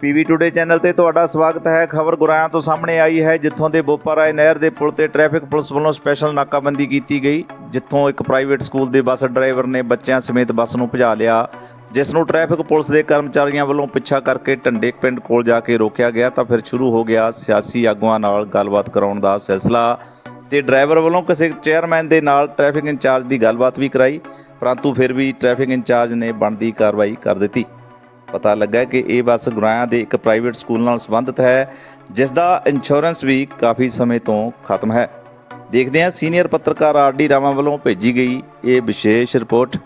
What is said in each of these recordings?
PV today channel ਤੇ ਤੁਹਾਡਾ ਸਵਾਗਤ ਹੈ। ਖਬਰ ਗੁਰਾਇਆਂ ਤੋਂ ਸਾਹਮਣੇ ਆਈ ਹੈ, ਜਿੱਥੋਂ ਦੇ ਬੋਪਾਰਾਏ ਨਹਿਰ ਦੇ ਪੁਲ ਤੇ ਟ੍ਰੈਫਿਕ ਪੁਲਿਸ ਵੱਲੋਂ ਸਪੈਸ਼ਲ ਨਾਕਾਬੰਦੀ ਕੀਤੀ ਗਈ, ਜਿੱਥੋਂ ਇੱਕ ਪ੍ਰਾਈਵੇਟ ਸਕੂਲ ਦੇ ਬੱਸ ਡਰਾਈਵਰ ਨੇ ਬੱਚਿਆਂ ਸਮੇਤ ਬੱਸ ਨੂੰ ਭਜਾ ਲਿਆ। ਜਿਸ ਨੂੰ ਟ੍ਰੈਫਿਕ ਪੁਲਿਸ ਦੇ ਕਰਮਚਾਰੀਆਂ ਵੱਲੋਂ ਪਿੱਛਾ ਕਰਕੇ ਢੰਡੇ ਪਿੰਡ ਕੋਲ ਜਾ ਕੇ ਰੋਕਿਆ ਗਿਆ, ਤਾਂ ਫਿਰ ਸ਼ੁਰੂ ਹੋ ਗਿਆ ਸਿਆਸੀ ਆਗੂਆਂ ਨਾਲ ਗੱਲਬਾਤ ਕਰਾਉਣ ਦਾ ਸਿਲਸਿਲਾ ਤੇ ਡਰਾਈਵਰ ਵੱਲੋਂ ਕਿਸੇ ਚੇਅਰਮੈਨ ਦੇ ਨਾਲ ਟ੍ਰੈਫਿਕ ਇੰਚਾਰਜ ਦੀ ਗੱਲਬਾਤ ਵੀ ਕਰਾਈ, ਪਰੰਤੂ ਫਿਰ ਵੀ ਟ੍ਰੈਫਿਕ ਇੰਚਾਰਜ ਨੇ ਬਣਦੀ ਕਾਰਵਾਈ ਕਰ ਦਿੱਤੀ। ਪਤਾ ਲੱਗਾ ਕਿ ਇਹ ਬੱਸ ਗੁਰਾਇਆਂ ਦੇ ਇੱਕ ਪ੍ਰਾਈਵੇਟ ਸਕੂਲ ਨਾਲ ਸੰਬੰਧਿਤ ਹੈ ਜਿਸ ਦਾ ਇੰਸ਼ੋਰੈਂਸ ਵੀ ਕਾਫੀ ਸਮੇਂ ਤੋਂ ਖਤਮ ਹੈ ਦੇਖਦੇ ਹਾਂ ਸੀਨੀਅਰ ਪੱਤਰਕਾਰ ਆਰ ਡੀ ਰਾਮਾ ਵੱਲੋਂ ਭੇਜੀ ਗਈ ਇਹ ਵਿਸ਼ੇਸ਼ ਰਿਪੋਰਟ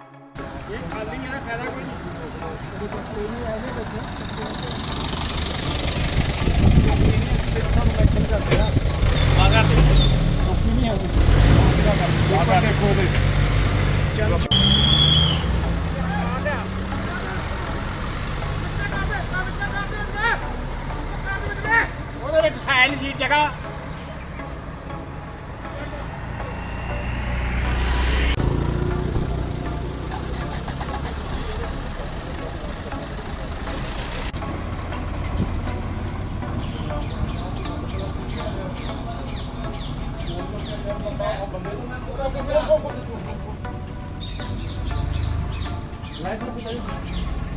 ਉਹਦੇ ਵਿੱਚ ਹੈ ਨਹੀਂ ਸੀ ਜਗ੍ਹਾ।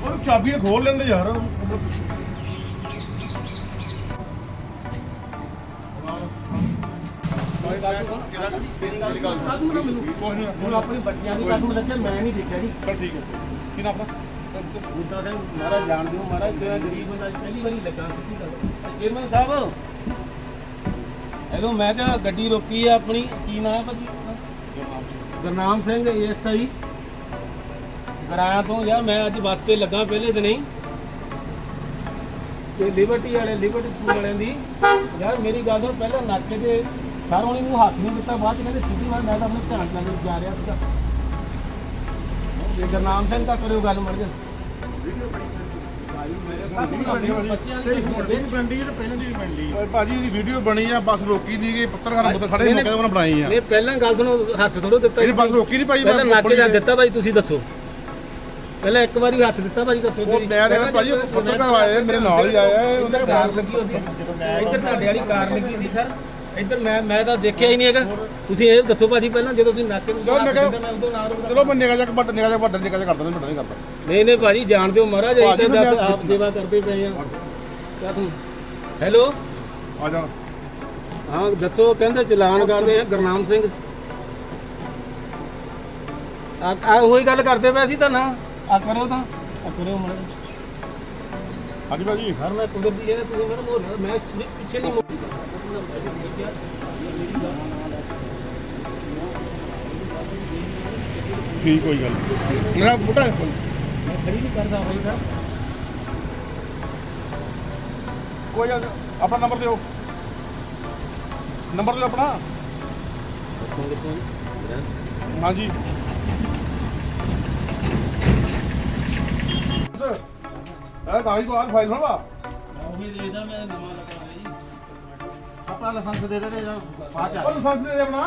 ਉਹ ਚਾਬੀਆਂ ਖੋਲ ਲੈਂਦੇ ਯਾਰ। ਹੁਣ ਆਪਣੀ ਬੱਚਿਆਂ ਦੀ ਕਸਮ ਲੱਗੇ ਮੈਂ ਨਹੀਂ ਦੇਖਿਆ ਜੀ ਚਲ ਠੀਕ ਹੈ ਕਿਨਾ ਆਪਣਾ ਬੁੱਢਾ ਸਿੰਘ ਮਹਾਰਾਜ ਜਾਣਦੇ ਹੋ ਮਹਾਰਾਜ ਜਿਹੜਾ ਗਰੀਬ ਬੰਦਾ ਪਹਿਲੀ ਵਾਰੀ ਲੱਗਾ ਸਿੱਧੀ ਗੱਲ ਚੇਅਰਮੈਨ ਸਾਹਿਬ ਹੈਲੋ ਮੈਂ ਕਿਹਾ ਗੱਡੀ ਰੋਕੀ ਆ ਆਪਣੀ ਕੀ ਨਾਮ ਹੈ ਭਾਜੀ ਗੁਰਨਾਮ ਸਿੰਘ ਐਸਆਈ ਗਰਾਇਆ ਤੋਂ ਯਾਰ ਮੈਂ ਅੱਜ ਬੱਸ ਤੇ ਲੱਗਾ ਪਹਿਲੇ ਦਿਨ ਹੀ ਤੇ ਲਿਬਰਟੀ ਵਾਲੇ ਲਿਬਰਟੀ ਸਕੂਲ ਵਾਲਿਆਂ ਦੀ, ਯਾਰ ਮੇਰੀ ਗੱਲ ਸੁਣ, ਪਹਿਲਾਂ ਨਾਕੇ ਤੇ ਸਰ ਉਹਨੇ ਨੂੰ ਹੱਥ ਨਹੀਂ ਦਿੱਤਾ ਬਾਅਦ ਚ ਕਹਿੰਦੇ ਸਿੱਧੀ ਵਾਰ ਮੈਂ ਤਾਂ ਆਪਣੇ ਧਿਆਨ ਨਾਲ ਜਾ ਰਿਹਾ ਸੀਗਾ। ਇਹ ਗੁਰਨਾਮ ਸਿੰਘ ਦਾ ਕਰਿਓ ਗੱਲ ਮਰ ਜਾ। ਦੀ ਦੀ ਭਾਜੀ ਇਹਦੀ ਵੀਡੀਓ ਬਣੀ ਆ ਬੱਸ ਰੋਕੀ ਨਹੀਂ ਗਈ ਪੱਤਰਕਾਰ ਮੁੱਤ ਖੜੇ ਮੌਕੇ ਉਹਨਾਂ ਬਣਾਈ ਆ। ਨੇ ਪਹਿਲਾਂ ਗੱਲ ਸੁਣੋ ਹੱਥ ਥੋੜੋ ਦਿੱਤਾ ਇਹਨੇ ਬੱਸ ਰੋਕੀ ਨਹੀਂ ਭਾਈ ਪਹਿਲਾਂ ਨਾਕੇ ਜਾ ਦਿੱਤਾ ਭਾਈ ਤੁਸੀਂ ਦੱਸੋ। ਪਹਿਲਾਂ ਇੱਕ ਵਾਰੀ ਹੱਥ ਦਿੱਤਾ ਭਾਈ ਦੱਸੋ ਉਹ ਮੈਂ ਦੇ ਭਾਜੀ ਪੱਤਰਕਾਰ ਆਏ ਮੇਰੇ ਨਾਲ ਹੀ ਆਇਆ ਇਹ ਉਹਨੇ ਕਾਰ ਲੱਗੀ ਹੋਈ ਸੀ ਇੱਧਰ ਤੁਹਾਡੇ ਵਾਲੀ ਕਾਰ ਲੱਗੀ ਸੀ ਸਰ। ਇੱਧਰ ਮੈਂ ਮੈਂ ਤਾਂ ਦੇਖਿਆ ਹੀ ਨਹੀਂ ਹੈਗਾ। ਤੁਸੀਂ ਇਹ ਦੱਸੋ ਭਾਜੀ ਪਹਿਲਾਂ ਜਦੋਂ ਤੁਸੀਂ ਨਾਕੇ ਨੂੰ ਚਲੋ ਮੈਂ ਕਿਹਾ- ਚਲੋ ਨਿਗਾਹ ਜਾ ਕੇ ਵੱਡ ਨਿਗਾਹ ਜਾ ਵੱਡ ਨਿਗਾਹ ਜਾ ਕਰਦਾ ਨਹੀਂ ਵੱਡਾ ਨਹੀਂ ਕਰਦਾ। ਨਹੀਂ ਨਹੀਂ ਭਾਜੀ ਜਾਣਦੇ ਹੋ ਮਹਾਰਾਜ ਅਸੀਂ ਭਾਜੀ ਤਾਂ ਨੂੰ ਦੱਸ ਆਪ ਸੇਵਾ ਕਰਦੇ ਪਏ ਆ ਕਿਆ ਤੂੰ ਹੈਲੋ? ਆ ਜਾ। ਹਾਂ ਦੱਸੋ ਕਹਿੰਦੇ ਚਲਾਨ ਕਰਦੇ ਆ ਗੁਰਨਾਮ ਸਿੰਘ। ਆ ਆ ਉਹੀ ਗੱਲ ਕਰਦੇ ਪਏ ਸੀ ਤਾਂ ਨਾ। ਆ ਕਰਿਓ ਤਾਂ। ਆ ਕਰਿਓ ਮੜ ਹਾਂਜੀ ਭਾਜੀ। ਹਰ ਮੈਂ ਕੁਦਰਤੀ ਇਹ ਤੁਸੀਂ ਮੈਨੂੰ ਮੋੜ ਮੈਂ ਪਿੱਛੇ ਨਹੀਂ ਮੋੜ ਠੀਕ ਕੋਈ ਗੱਲ ਨਹੀਂ। ਮੇਰਾ ਬੁੱਢਾ ਮੈਂ ਖੜੀ ਨਹੀਂ ਕਰਦਾ ਹੋਈ ਸਰ ਕੋਈ ਗੱਲ ਨੀ। ਆਪਣਾ ਨੰਬਰ ਦਿਓ। ਨੰਬਰ ਦਿਓ ਆਪਣਾ। ਹਾਂਜੀ। ਸਰ ਇਹ ਕਾਗਜ਼ ਕੋ ਆਨ ਫਾਈਲ ਹੋਣਾ ਉਹੀ ਦੇਦਾ ਮੈਂ ਨਵਾਂ ਲਗਾਉਣਾ ਜੀ। ਆਪਣਾ ਲਾਇਸੈਂਸ ਦੇ ਦੇ ਬਾਅਦ ਚ ਉਹ ਲਾਇਸੈਂਸ ਦੇ ਦੇ ਆਪਣਾ।